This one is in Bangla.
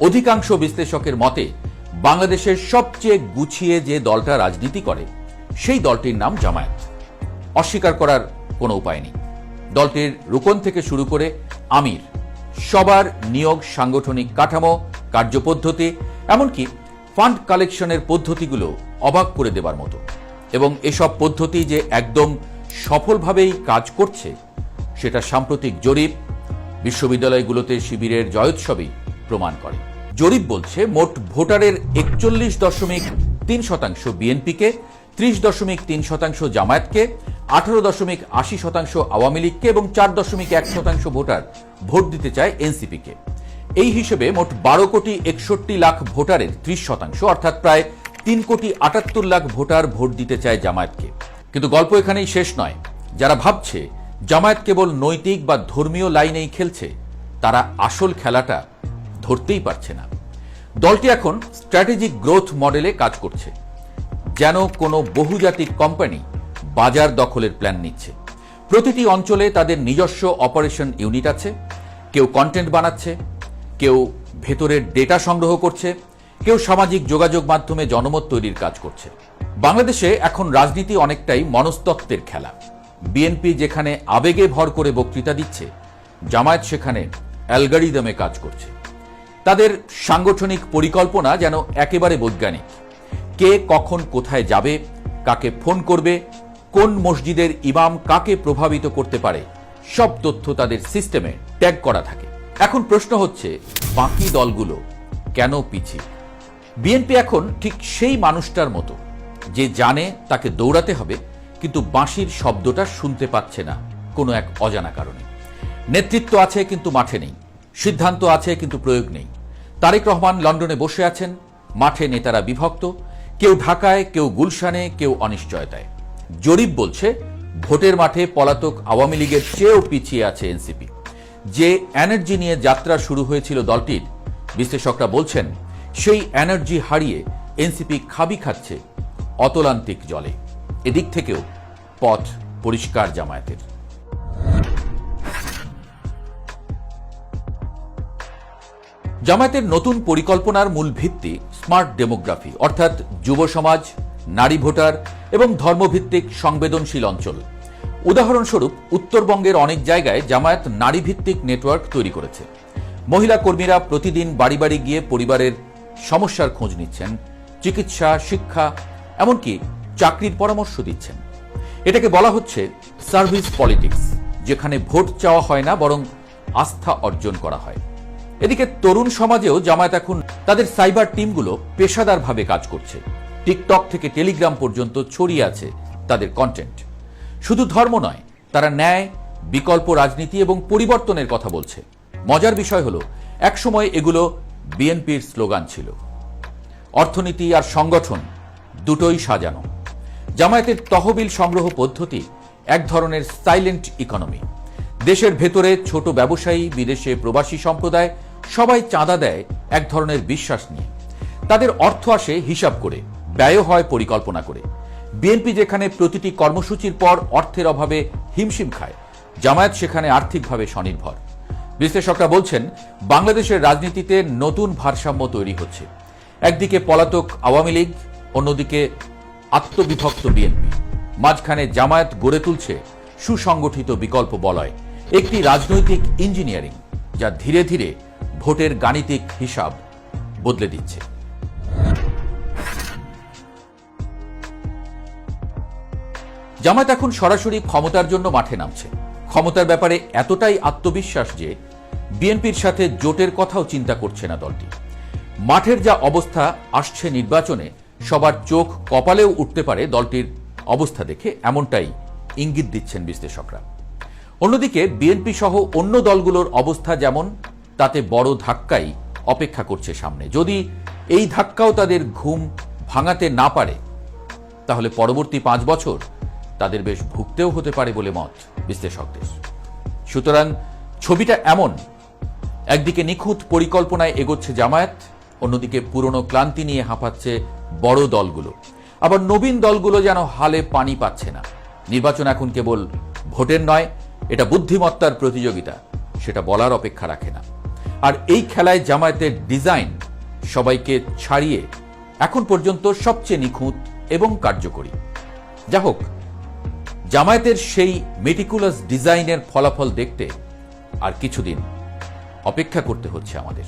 অধিকাংশ বিশ্লেষকের মতে বাংলাদেশের সবচেয়ে গুছিয়ে যে দলটা রাজনীতি করে, সেই দলটির নাম জামায়াত। অস্বীকার করার কোনো উপায় নেই। দলটির রুকন থেকে শুরু করে আমির, সবার নিয়োগ সাংগঠনিক কাঠামো, কার্যপদ্ধতি, এমনকি ফান্ড কালেকশনের পদ্ধতিগুলো অবাক করে দেবার মতো। এবং এসব পদ্ধতি যে একদম সফলভাবেই কাজ করছে, সেটা সাম্প্রতিক জরিপ, বিশ্ববিদ্যালয়গুলোতে শিবিরের জয়োৎসবই প্রমাণ করে। জরিপ বলছে, মোট ভোটারের একচল্লিশ দশমিক তিন শতাংশ বিএনপিকে, ত্রিশ দশমিক তিন শতাংশ জামায়াতকে, আঠারো দশমিক আশি শতাংশ আওয়ামী লীগকে এবং চার দশমিক এক শতাংশ ভোটার ভোট দিতে চায় এনসিপিকে। এই হিসেবে মোট বারো কোটি একষট্টি লাখ ভোটারের ত্রিশ শতাংশ, অর্থাৎ প্রায় তিন কোটি আটাত্তর লাখ ভোটার ভোট দিতে চায় জামায়াতকে। কিন্তু গল্প এখানেই শেষ নয়। যারা ভাবছে, জামায়াত কেবল নৈতিক বা ধর্মীয় লাইনেই খেলছে, তারা আসল খেলাটা ধরতেই পারছে না। দলটি এখন স্ট্র্যাটেজিক গ্রোথ মডেলে কাজ করছে, যেন কোনো বহুজাতিক কোম্পানি বাজার দখলের প্ল্যান নিচ্ছে। প্রতিটি অঞ্চলে তাদের নিজস্ব অপারেশন ইউনিট আছে, কেউ কন্টেন্ট বানাচ্ছে, কেউ ভেতরের ডেটা সংগ্রহ করছে, কেউ সামাজিক যোগাযোগ মাধ্যমে জনমত তৈরির কাজ করছে। বাংলাদেশে এখন রাজনীতি অনেকটাই মনস্তত্ত্বের খেলা। বিএনপি যেখানে আবেগে ভর করে বক্তৃতা দিচ্ছে, জামায়াত সেখানে অ্যালগারিদমে কাজ করছে। তাদের সাংগঠনিক পরিকল্পনা যেন একেবারে বৈজ্ঞানিক। কে কখন কোথায় যাবে, কাকে ফোন করবে, কোন মসজিদের ইমাম কাকে প্রভাবিত করতে পারে, সব তথ্য তাদের সিস্টেমে ট্যাগ করা থাকে। এখন প্রশ্ন হচ্ছে, বাকি দলগুলো কেন পিছিয়ে? বিএনপি এখন ঠিক সেই মানুষটার মতো, যে জানে তাকে দৌড়াতে হবে, কিন্তু বাঁশির শব্দটা শুনতে পাচ্ছে না কোনো এক অজানা কারণে। নেতৃত্ব আছে কিন্তু মাঠে নেই, সিদ্ধান্ত আছে কিন্তু প্রয়োগ নেই। তারেক রহমান লন্ডনে বসে আছেন। মাঠে নেতারা বিভক্ত। কেউ ঢাকায়, কেউ গুলশানে, কেউ অনিশ্চয়তায়। জরিপ বলছে, ভোটের মাঠে পলাতক আওয়ামী লীগের চেয়েও পিছিয়ে আছে এনসিপি। যে এনার্জি নিয়ে যাত্রা শুরু হয়েছিল দলটির, বিশ্লেষকরা বলছেন, সেই এনার্জি হারিয়ে এনসিপি খাবি খাচ্ছে অতলান্তিক জলে। এদিক থেকেও পথ পরিষ্কার জামায়াতের। জামায়াতের নতুন পরিকল্পনার মূল ভিত্তি স্মার্ট ডেমোগ্রাফি, অর্থাৎ যুব সমাজ, নারী ভোটার এবং ধর্মভিত্তিক সংবেদনশীল অঞ্চল। উদাহরণস্বরূপ, উত্তরবঙ্গের অনেক জায়গায় জামায়াত নারীভিত্তিক নেটওয়ার্ক তৈরি করেছে। মহিলা কর্মীরা প্রতিদিন বাড়ি বাড়ি গিয়ে পরিবারের সমস্যার খোঁজ নিচ্ছেন, চিকিৎসা, শিক্ষা, এমনকি চাকরির পরামর্শ দিচ্ছেন। এটাকে বলা হচ্ছে সার্ভিস পলিটিক্স, যেখানে ভোট চাওয়া হয় না, বরং আস্থা অর্জন করা হয়। এদিকে তরুণ সমাজেও জামায়াত এখন তাদের সাইবার টিমগুলো পেশাদারভাবে কাজ করছে। টিকটক থেকে টেলিগ্রাম পর্যন্ত ছড়িয়ে আছে তাদের কন্টেন্ট শুধু ধর্ম নয়, তারা ন্যায়, বিকল্প রাজনীতি এবং পরিবর্তনের কথা বলছে। মজার বিষয় হলো, একসময় এগুলো বিএনপির স্লোগান ছিল। অর্থনীতি আর সংগঠন দুটোই সাজানো। জামায়াতের তহবিল সংগ্রহ পদ্ধতি এক ধরনের সাইলেন্ট ইকোনমি দেশের ভেতরে ছোট ব্যবসায়ী, বিদেশে প্রবাসী সম্প্রদায় সবাই চাঁদা দেয় এক ধরনের বিশ্বাস নিয়ে। তাদের অর্থ আসে হিসাব করে ব্যয় হয় পরিকল্পনা করে। বিএনপি যেখানে প্রতিটি কর্মসূচির পর অর্থের অভাবে হিমশিম খায়, জামায়াত সেখানে আর্থিকভাবে স্বনির্ভর। বিশ্লেষকরা বলছেন, বাংলাদেশের রাজনীতিতে নতুন ভারসাম্য তৈরি হচ্ছে। একদিকে পলাতক আওয়ামী লীগ, অন্যদিকে আত্মবিভক্ত বিএনপি। মাঝখানে জামায়াত গড়ে তুলছে সুসংগঠিত বিকল্প বলয়। একটি রাজনৈতিক ইঞ্জিনিয়ারিং, যা ধীরে ধীরে ভোটের গাণিতিক হিসাব বদলে দিচ্ছে। জামায়াত এখন সরাসরি ক্ষমতার জন্য মাঠে নামছে। ক্ষমতার ব্যাপারে এতটাই আত্মবিশ্বাস যে বিএনপির সাথে জোটের কথাও চিন্তা করছে না দলটি। মাঠের যা অবস্থা, আসছে নির্বাচনে, সবার চোখ কপালেও উঠতে পারে দলটির অবস্থা দেখে এমনটাই ইঙ্গিত দিচ্ছেন বিশ্লেষকরা। অন্যদিকে বিএনপি সহ অন্য দলগুলোর অবস্থা যেমন তাতে বড় ধাক্কাই অপেক্ষা করছে সামনে। যদি এই ধাক্কাও তাদের ঘুম ভাঙাতে না পারে, তাহলে পরবর্তী পাঁচ বছর তাদের বেশ ভুগতেও হতে পারে বলে মত বিশ্লেষকদের। সুতরাং ছবিটা এমন, একদিকে নিখুঁত পরিকল্পনায় এগোচ্ছে জামায়াত, অন্যদিকে পুরনো ক্লান্তি নিয়ে হাঁপাচ্ছে বড় দলগুলো। আবার নবীন দলগুলো যেন হালে পানি পাচ্ছে না। নির্বাচন এখন কেবল ভোটের নয়, এটা বুদ্ধিমত্তার প্রতিযোগিতা, সেটা বলার অপেক্ষা রাখে না। আর এই খেলায় জামায়াতের ডিজাইন সবাইকে ছাড়িয়ে এখন পর্যন্ত সবচেয়ে নিখুঁত এবং কার্যকরী। যা হোক, জামায়াতের সেই মেটিকুলাস ডিজাইনের ফলাফল দেখতে আর কিছুদিন অপেক্ষা করতে হচ্ছে আমাদের।